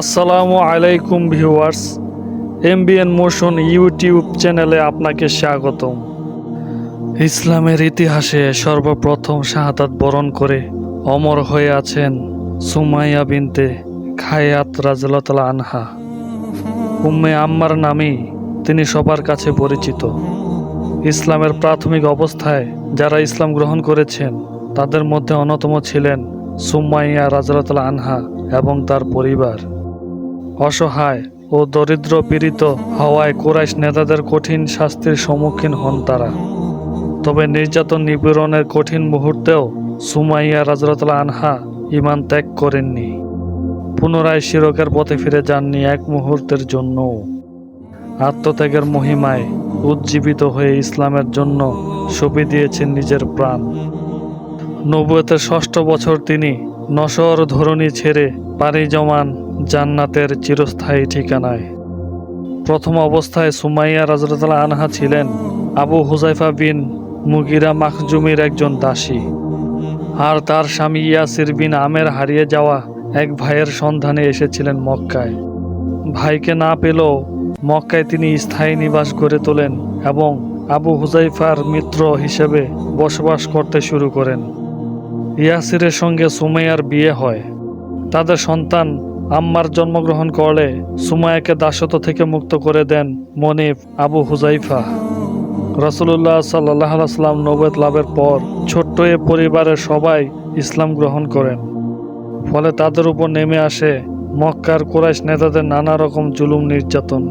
আসসালামু আলাইকুম viewers, MBN motion YouTube চ্যানেলে আপনাকে স্বাগতম। ইসলামের ইতিহাসে সর্বপ্রথম শাহাদাত বরণ করে অমর হয়ে আছেন সুমাইয়া বিনতে খায়াত রাজলতলা আনহা। উম্মে আম্মার নামেই তিনি সবার কাছে পরিচিত। ইসলামের প্রাথমিক অবস্থায় যারা ইসলাম গ্রহণ করেছেন, তাদের মধ্যে অন্যতম ছিলেন সুমাইয়া রাজলতলা আনহা এবং তার পরিবার। অসহায় ও দরিদ্র পীড়িত হওয়ায় কোরাইশ নেতাদের কঠিন শাস্তির সম্মুখীন হন তারা। তবে নির্যাতন নিপীড়নের কঠিন মুহূর্তেও সুমাইয়া রাজরতলা আনহা ইমান ত্যাগ করেননি। পুনরায় শিরকের পথে ফিরে যাননি এক মুহূর্তের জন্যও। আত্মত্যাগের মহিমায় উজ্জীবিত হয়ে ইসলামের জন্য সঁপে দিয়েছেন নিজের প্রাণ। নবুয়তের ষষ্ঠ বছর তিনি নশর ধরণী ছেড়ে পাড়ি জমান জান্নাতের চিরস্থায়ী ঠিকানায়। প্রথম অবস্থায় সুমাইয়া রাজরতলা আনহা ছিলেন আবু হুজাইফা বিন মুগিরা মাখজুমির একজন দাসী। আর তার স্বামী ইয়াসির বিন আমের হারিয়ে যাওয়া এক ভাইয়ের সন্ধানে এসেছিলেন মক্কায়। ভাইকে না পেলেও মক্কায় তিনি স্থায়ী নিবাস গড়ে তোলেন এবং আবু হুজাইফার মিত্র হিসেবে বসবাস করতে শুরু করেন। ইয়াসিরের সঙ্গে সুমাইয়ার বিয়ে হয়। তাদের সন্তান আম্মার জন্মগ্রহণ করলে সুমায়াকে দাসত্ব থেকে মুক্ত করে দেন মনিফ আবু হুজাইফা। রসুল্লাহ সাল্লাহ সাল্লাম নবদ লাভের পর ছোট্ট এ পরিবারের সবাই ইসলাম গ্রহণ করেন। ফলে তাদের উপর নেমে আসে মক্কার কোরাইশ নেতাদের নানা রকম জুলুম নির্যাতন।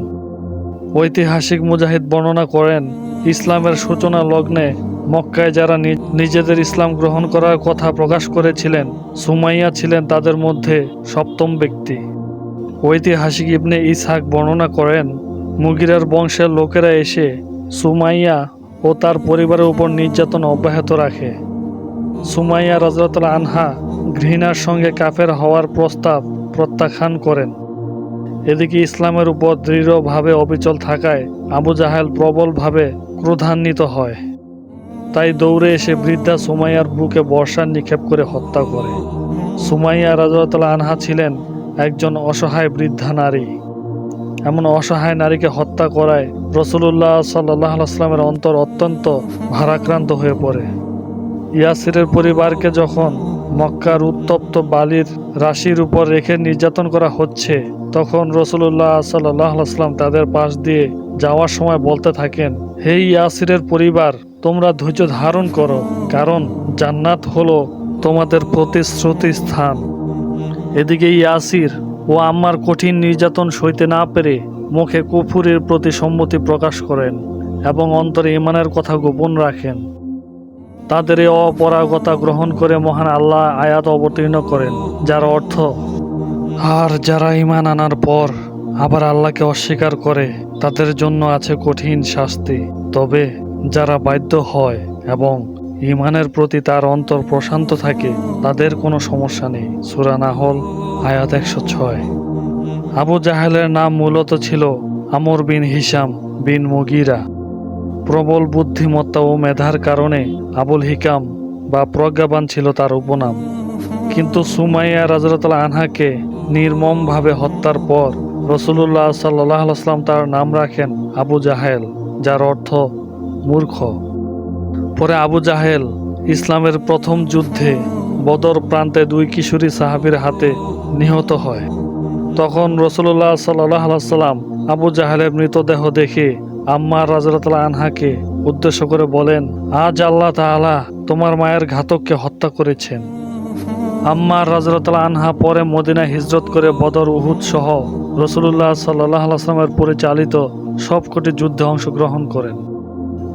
ঐতিহাসিক মুজাহিদ বর্ণনা করেন, ইসলামের সূচনা লগ্নে মক্কায় যারা নিজেদের ইসলাম গ্রহণ করার কথা প্রকাশ করেছিলেন, সুমাইয়া ছিলেন তাদের মধ্যে সপ্তম ব্যক্তি। ঐতিহাসিক ইবনে ইসহাক বর্ণনা করেন, মুগিরার বংশের লোকেরা এসে সুমাইয়া ও তার পরিবারের উপর নির্যাতন অব্যাহত রাখে। সুমাইয়া রাজরাতলা আনহা ঘৃণার সঙ্গে কাফের হওয়ার প্রস্তাব প্রত্যাখ্যান করেন। এদিকে ইসলামের উপর দৃঢ়ভাবে অবিচল থাকায় আবু জাহেল প্রবলভাবে ক্রোধান্বিত হয়। তাই দৌড়ে এসে বৃদ্ধা সুমাইয়ার বুকে বর্ষা নিক্ষেপ করে হত্যা করে। সুমাইয়া রাজতলা আনহা ছিলেন একজন অসহায় বৃদ্ধা নারী। এমন অসহায় নারীকে হত্যা করায় রসুল্লাহ সাল্লাহ আসলামের অন্তর অত্যন্ত ভারাক্রান্ত হয়ে পড়ে। ইয়াসিরের পরিবারকে যখন মক্কার উত্তপ্ত বালির রাশির উপর রেখে নির্যাতন করা হচ্ছে, তখন রসুল্লাহ সাল্লাহ আসলাম তাদের পাশ দিয়ে যাওয়ার সময় বলতে থাকেন, হে ইয়াসিরের পরিবার তোমরা ধৈর্য ধারণ করো, কারণ জান্নাত হলো তোমাদের প্রতিশ্রুতি স্থান। এদিকে ইয়াসির ও আম্মার কঠিন নির্যাতন সইতে না পেরে মুখে কুফুরের প্রতি সম্মতি প্রকাশ করেন এবং অন্তরে ইমানের কথা গোপন রাখেন। তাদের এই অপরাগতা গ্রহণ করে মহান আল্লাহ আয়াত অবতীর্ণ করেন, যার অর্থ, আর যারা ইমান আনার পর আবার আল্লাহকে অস্বীকার করে, তাদের জন্য আছে কঠিন শাস্তি। তবে যারা বাধ্য হয় এবং ইমানের প্রতি তার অন্তর প্রশান্ত থাকে, তাদের কোনো সমস্যা নেই। সুরা না নাহল, আয়াত একশো ছয়। আবু জাহেলের নাম মূলত ছিল আমর বিন হিসাম বিন মুগিরা। প্রবল বুদ্ধিমত্তা ও মেধার কারণে আবুল হিকাম বা প্রজ্ঞাবান ছিল তার উপনাম। কিন্তু সুমাইয়া রাজরতলা আনহাকে নির্মমভাবে হত্যার পর রসুল্লাহ সাল্লাহ আসলাম তার নাম রাখেন আবু জাহেল, যার অর্থ মূর্খ। পরে আবু জাহেল ইসলামের প্রথম যুদ্ধে বদর প্রান্তে দুই কিশোরী সাহাবীর হাতে নিহত হয়। তখন রসুল্লাহ সাল্লাহ সাল্লাম আবু জাহেলের মৃতদেহ দেখে আম্মার রাজরাতলা আনহাকে উদ্দেশ্য করে বলেন, আজ আল্লাহ তাআলা তোমার মায়ের ঘাতককে হত্যা করেছেন। আম্মার রাজরাতলা আনহা পরে মদিনা হিজরত করে বদর উহুদ সহ রসুল্লাহ সাল্লাহ আসলামের পরিচালিত সবকটি যুদ্ধে অংশগ্রহণ করেন।